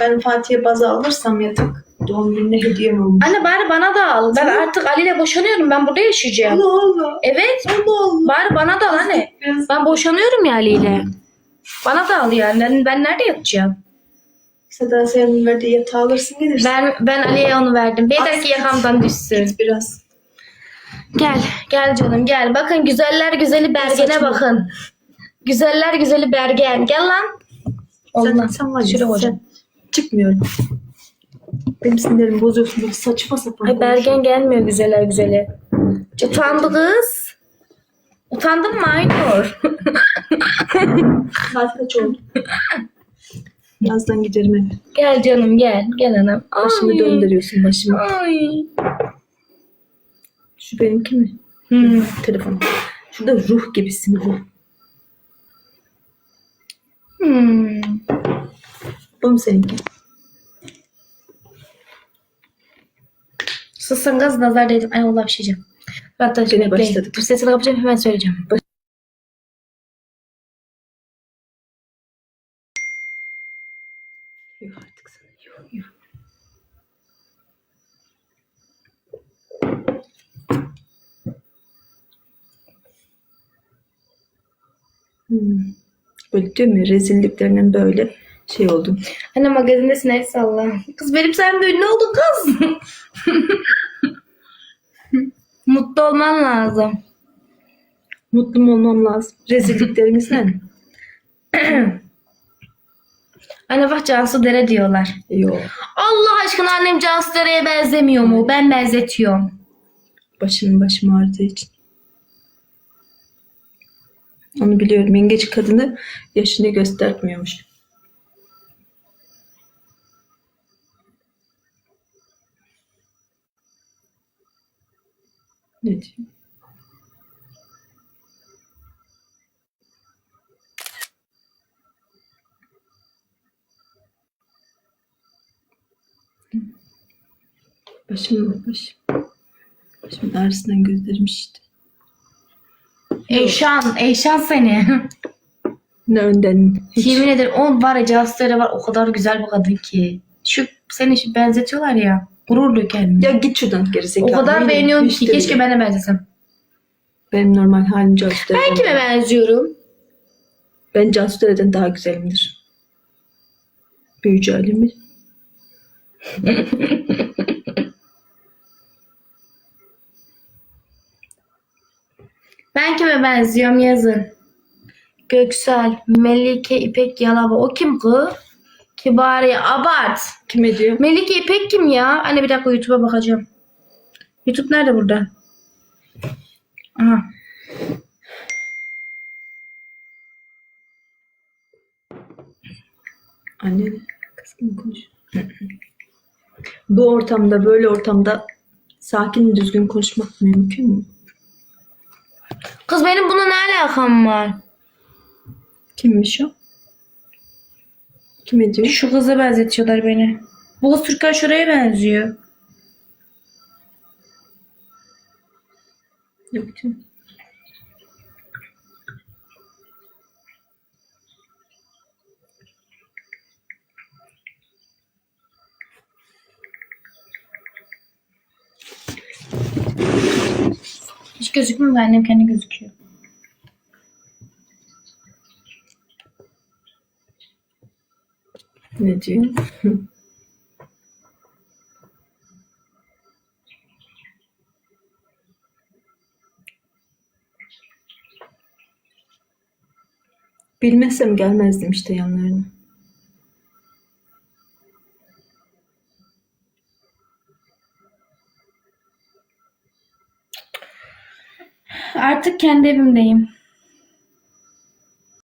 Ben Fatih'e baza alırsam yatak doğum gününe hediyem olmuş. Anne bari bana da al. Ben artık Ali ile boşanıyorum. Ben burada yaşayacağım. Allah Allah. Evet. Allah Allah. Bari bana da al anne. Biraz Ben boşanıyorum ya Ali ile. Bana da al yani. Ben, ben nerede yatacağım? Seda Sayan'ın verdiği yatağı alırsın gelirsin. Ben ben Ali'ye onu verdim. As- dakika yakamdan düşsün. Git biraz. Gel. Gel canım gel. Bakın güzeller güzeli Bergen'e Saçma. bakın. Güzeller güzeli Bergen. Gel lan. Olmaz. Sen, sen var ya, Şuraya sen. çıkmıyorum. Benim sinirlerimi bozuyorsun böyle saçma sapan. Ay Bergen gelmiyor güzeller güzeli. Utandı kız. Utandın mı Aynur? Saat kaç oldu? Birazdan giderim eve. gel canım gel. Gel anam. Başımı Ay. döndürüyorsun başımı. Ay. Şu benimki mi? Hmm. Telefon. Şurada ruh gibisin ruh. Hmm. Bu mu seninki? Susun kız nazar değdim. Ay Allah bir şey diyeceğim. Hatta şimdi başladık. başladık. Sesini kapatacağım hemen söyleyeceğim. Yuh artık sana. Yuh yuh. Hmm. Böyle değil mi? Rezilliklerinden böyle şey oldum. Anne magazindesin el salla. Kız benim sen bir ünlü oldun kız. Mutlu olman lazım. Mutlu mu olmam lazım? Rezilliklerimizden. Anne bak Cansu Dere diyorlar. Yok. Allah aşkına annem Cansu Dere'ye benzemiyor mu? Ben benzetiyorum. Başımın başım ağrıdığı için. Onu biliyorum. Yengeç kadını yaşını göstermiyormuş. Ne diyor? Başım başım. Başımın ağrısından gözlerim şişti. Eyşan, Eyşan seni. Ne önden hiç. Yemin ederim o var ya Dere var o kadar güzel bir kadın ki. Şu seni şu benzetiyorlar ya. Gurur duyuyor kendine. Ya git şuradan gerizekalı. o kadar beğeniyorum ki keşke de benzesem. Benim normal halim Cansu Dere'den. Ben kime benziyorum? Ben Cansu Dere'den daha güzelimdir. Büyücü Ali mi? Ben kime benziyorum yazın. Göksel, Melike, İpek, Yalaba. O kim kız? Kibariye, abart. Kime diyor? Melike İpek kim ya? Anne bir dakika YouTube'a bakacağım. YouTube nerede burada? Aha. Anne kızım konuş. Bu ortamda böyle ortamda sakin düzgün konuşmak mümkün mü? Kız benim buna ne alakam var? Kimmiş o? Kime diyor? Şu kıza benzetiyorlar beni. Bu kız Türkan şuraya benziyor. Yok canım. Hiç gözükmüyor da annem kendi gözüküyor. Ne diyor? Bilmezsem gelmezdim işte yanlarına. Artık kendi evimdeyim.